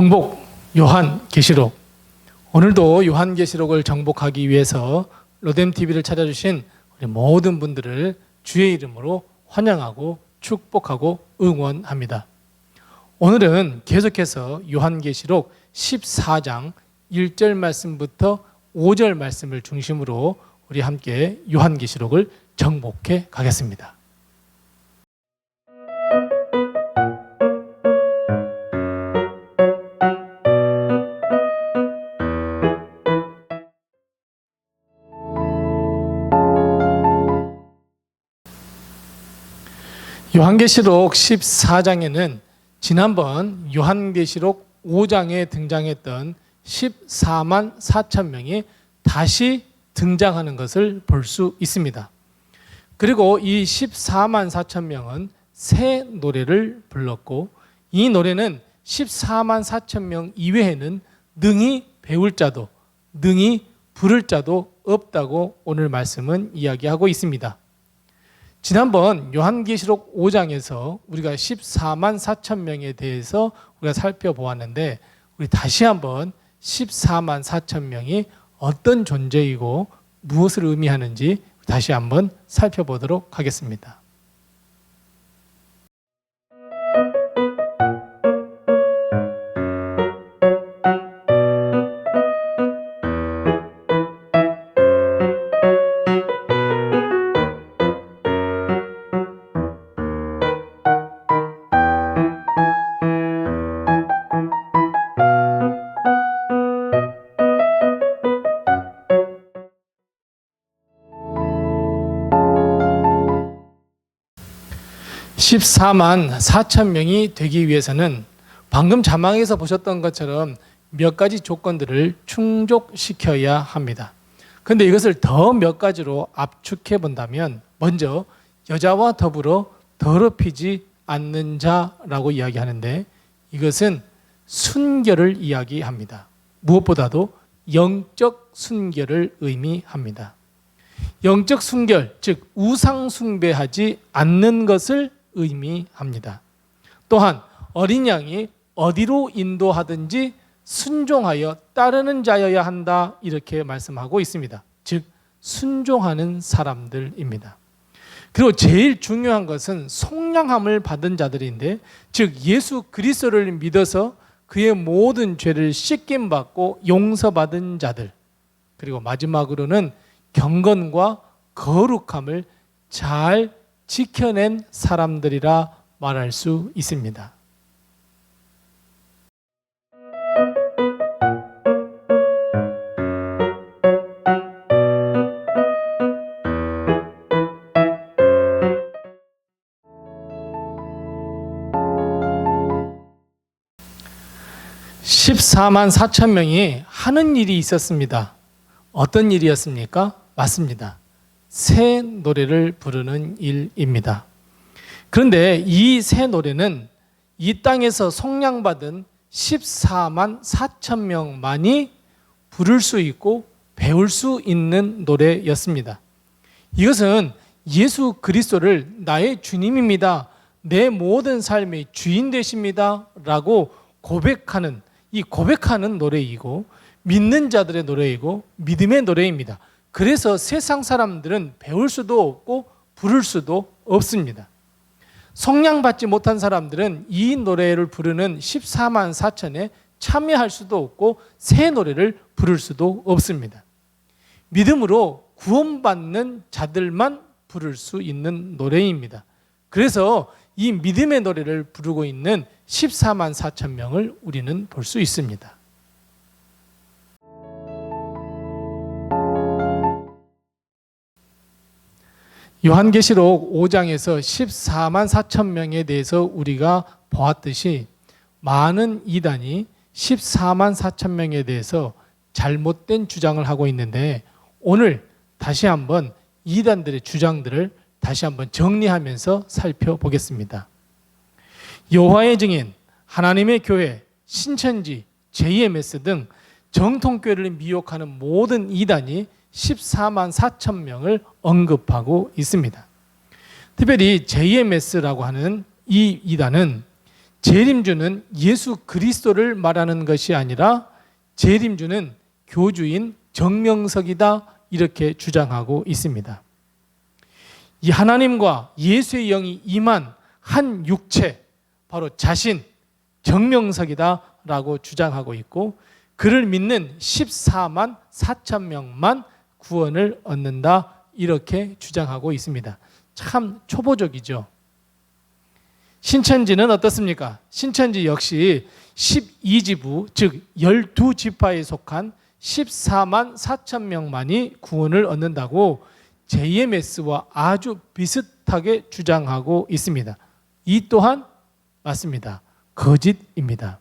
정복 요한 계시록 오늘도 요한 계시록을 정복하기 위해서 로뎀 TV를 찾아주신 우리 모든 분들을 주의 이름으로 환영하고 축복하고 응원합니다. 오늘은 계속해서 요한 계시록 14장 1절 말씀부터 5절 말씀을 중심으로 우리 함께 요한 계시록을 정복해 가겠습니다. 요한계시록 14장에는 지난번 요한계시록 5장에 등장했던 14만 4천 명이 다시 등장하는 것을 볼 수 있습니다. 그리고 이 14만 4천 명은 새 노래를 불렀고 이 노래는 14만 4천 명 이외에는 능히 배울 자도 능히 부를 자도 없다고 오늘 말씀은 이야기하고 있습니다. 지난번 요한계시록 5장에서 우리가 14만 4천 명에 대해서 우리가 살펴보았는데 우리 다시 한번 14만 4천 명이 어떤 존재이고 무엇을 의미하는지 다시 한번 살펴보도록 하겠습니다. 14만 4천 명이 되기 위해서는 방금 자막에서 보셨던 것처럼 몇 가지 조건들을 충족시켜야 합니다. 그런데 이것을 더 몇 가지로 압축해 본다면 먼저 여자와 더불어 더럽히지 않는 자라고 이야기하는데 이것은 순결을 이야기합니다. 무엇보다도 영적 순결을 의미합니다. 영적 순결, 즉 우상 숭배하지 않는 것을 의미합니다. 또한 어린 양이 어디로 인도하든지 순종하여 따르는 자여야 한다 이렇게 말씀하고 있습니다. 즉 순종하는 사람들입니다. 그리고 제일 중요한 것은 속량함을 받은 자들인데 즉 예수 그리스도를 믿어서 그의 모든 죄를 씻김 받고 용서받은 자들. 그리고 마지막으로는 경건과 거룩함을 잘 지켜낸 사람들이라 말할 수 있습니다. (14만 4천 명이) 하는 일이 있었습니다. 어떤 일이었습니까? 맞습니다 새 노래를 부르는 일입니다. 그런데 이 새 노래는 이 땅에서 속량받은 14만 4천 명만이 부를 수 있고 배울 수 있는 노래였습니다. 이것은 예수 그리스도를 나의 주님입니다. 내 모든 삶의 주인 되십니다. 라고 고백하는 이 고백하는 노래이고 믿는 자들의 노래이고 믿음의 노래입니다. 그래서 세상 사람들은 배울 수도 없고 부를 수도 없습니다. 성량 받지 못한 사람들은 이 노래를 부르는 14만 4천에 참여할 수도 없고 새 노래를 부를 수도 없습니다. 믿음으로 구원받는 자들만 부를 수 있는 노래입니다. 그래서 이 믿음의 노래를 부르고 있는 14만 4천 명을 우리는 볼 수 있습니다. 요한계시록 5장에서 14만 4천 명에 대해서 우리가 보았듯이 많은 이단이 14만 4천 명에 대해서 잘못된 주장을 하고 있는데 오늘 다시 한번 이단들의 주장들을 다시 한번 정리하면서 살펴보겠습니다. 여호와의 증인, 하나님의 교회, 신천지, JMS 등 정통교회를 미혹하는 모든 이단이 14만 4천 명을 언급하고 있습니다. 특별히 JMS라고 하는 이 이단은 재림주는 예수 그리스도를 말하는 것이 아니라 재림주는 교주인 정명석이다 이렇게 주장하고 있습니다. 이 하나님과 예수의 영이 임한 한 육체 바로 자신 정명석이다라고 주장하고 있고 그를 믿는 14만 4천 명만 구원을 얻는다 이렇게 주장하고 있습니다. 참 초보적이죠. 신천지는 어떻습니까? 신천지 역시 12지부 즉 12지파에 속한 14만 4천 명만이 구원을 얻는다고 JMS와 아주 비슷하게 주장하고 있습니다. 이 또한 맞습니다. 거짓입니다.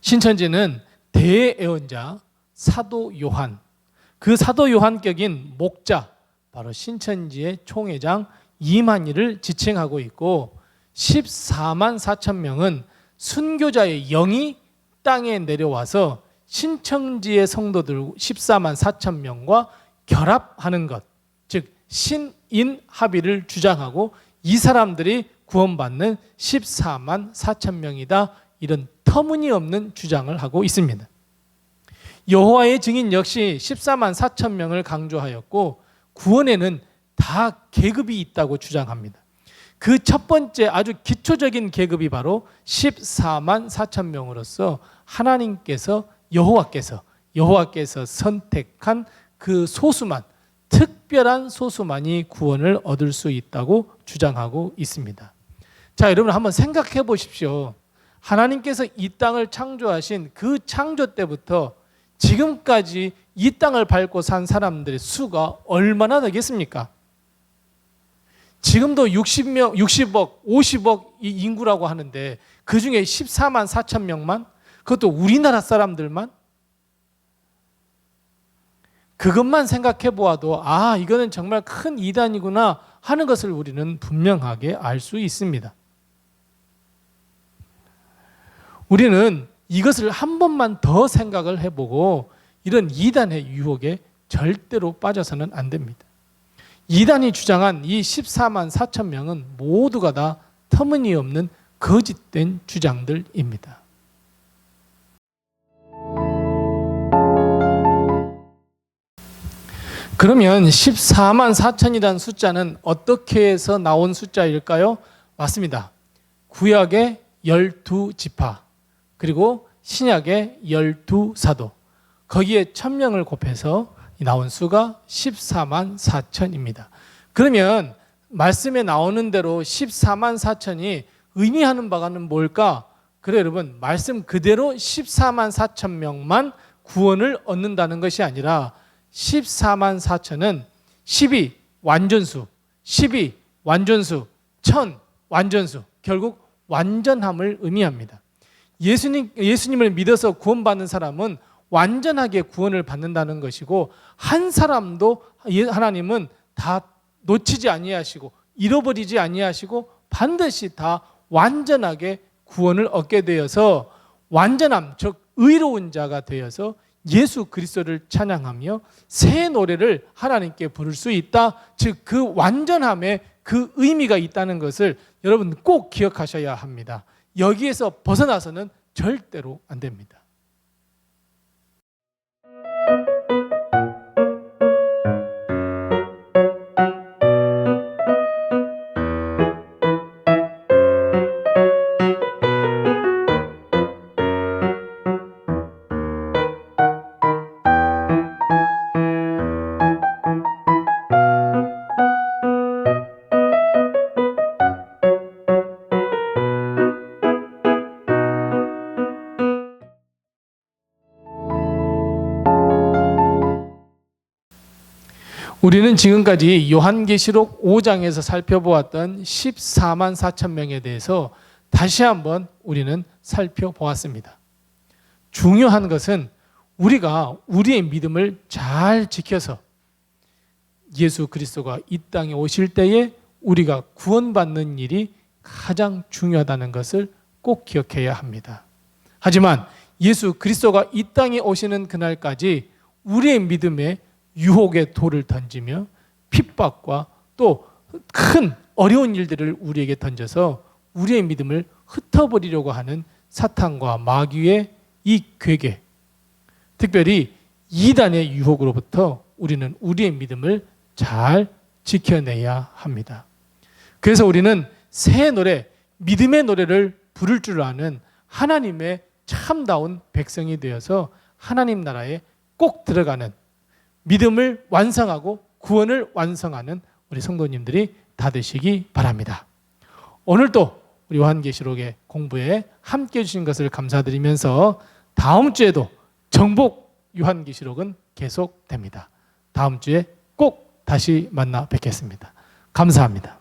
신천지는 대애언자 사도 요한 그 사도 요한격인 목자 바로 신천지의 총회장 이만희를 지칭하고 있고 14만 4천 명은 순교자의 영이 땅에 내려와서 신천지의 성도들 14만 4천 명과 결합하는 것, 즉 신인 합의를 주장하고 이 사람들이 구원받는 14만 4천 명이다 이런 터무니없는 주장을 하고 있습니다. 여호와의 증인 역시 14만 4천 명을 강조하였고 구원에는 다 계급이 있다고 주장합니다. 그 첫 번째 아주 기초적인 계급이 바로 14만 4천 명으로서 하나님께서 여호와께서 여호와께서 선택한 그 소수만 특별한 소수만이 구원을 얻을 수 있다고 주장하고 있습니다. 자, 여러분 한번 생각해 보십시오. 하나님께서 이 땅을 창조하신 그 창조 때부터 지금까지 이 땅을 밟고 산 사람들의 수가 얼마나 되겠습니까? 지금도 60명, 60억, 50억 이 인구라고 하는데 그 중에 14만 4천 명만 그것도 우리나라 사람들만 그것만 생각해 보아도 아, 이거는 정말 큰 이단이구나 하는 것을 우리는 분명하게 알 수 있습니다. 우리는 이것을 한 번만 더 생각을 해보고 이런 이단의 유혹에 절대로 빠져서는 안 됩니다. 이단이 주장한 이 14만 4천 명은 모두가 다 터무니없는 거짓된 주장들입니다. 그러면 14만 4천이라는 숫자는 어떻게 해서 나온 숫자일까요? 맞습니다. 구약의 12지파 그리고 신약의 12사도 거기에 천명을 곱해서 나온 수가 14만 4천입니다. 그러면 말씀에 나오는 대로 14만 4천이 의미하는 바가는 뭘까? 그래 여러분 말씀 그대로 14만 4천 명만 구원을 얻는다는 것이 아니라 14만 4천은 12 완전수, 12 완전수, 1000 완전수, 결국 완전함을 의미합니다. 예수님, 예수님을 믿어서 구원받는 사람은 완전하게 구원을 받는다는 것이고 한 사람도 예, 하나님은 다 놓치지 아니하시고 잃어버리지 아니하시고 반드시 다 완전하게 구원을 얻게 되어서 완전함 즉 의로운 자가 되어서 예수 그리스도를 찬양하며 새 노래를 하나님께 부를 수 있다. 즉 그 완전함에 그 의미가 있다는 것을 여러분 꼭 기억하셔야 합니다. 여기에서 벗어나서는 절대로 안 됩니다. 우리는 지금까지 요한계시록 5장에서 살펴보았던 14만 4천 명에 대해서 다시 한번 우리는 살펴보았습니다. 중요한 것은 우리가 우리의 믿음을 잘 지켜서 예수 그리스도가 이 땅에 오실 때에 우리가 구원받는 일이 가장 중요하다는 것을 꼭 기억해야 합니다. 하지만 예수 그리스도가 이 땅에 오시는 그날까지 우리의 믿음에 유혹의 돌을 던지며 핍박과 또 큰 어려운 일들을 우리에게 던져서 우리의 믿음을 흩어버리려고 하는 사탄과 마귀의 이 괴계, 특별히 이단의 유혹으로부터 우리는 우리의 믿음을 잘 지켜내야 합니다. 그래서 우리는 새 노래, 믿음의 노래를 부를 줄 아는 하나님의 참다운 백성이 되어서 하나님 나라에 꼭 들어가는 믿음을 완성하고 구원을 완성하는 우리 성도님들이 다 되시기 바랍니다. 오늘도 우리 요한계시록의 공부에 함께 해주신 것을 감사드리면서 다음 주에도 정복 요한계시록은 계속됩니다. 다음 주에 꼭 다시 만나 뵙겠습니다. 감사합니다.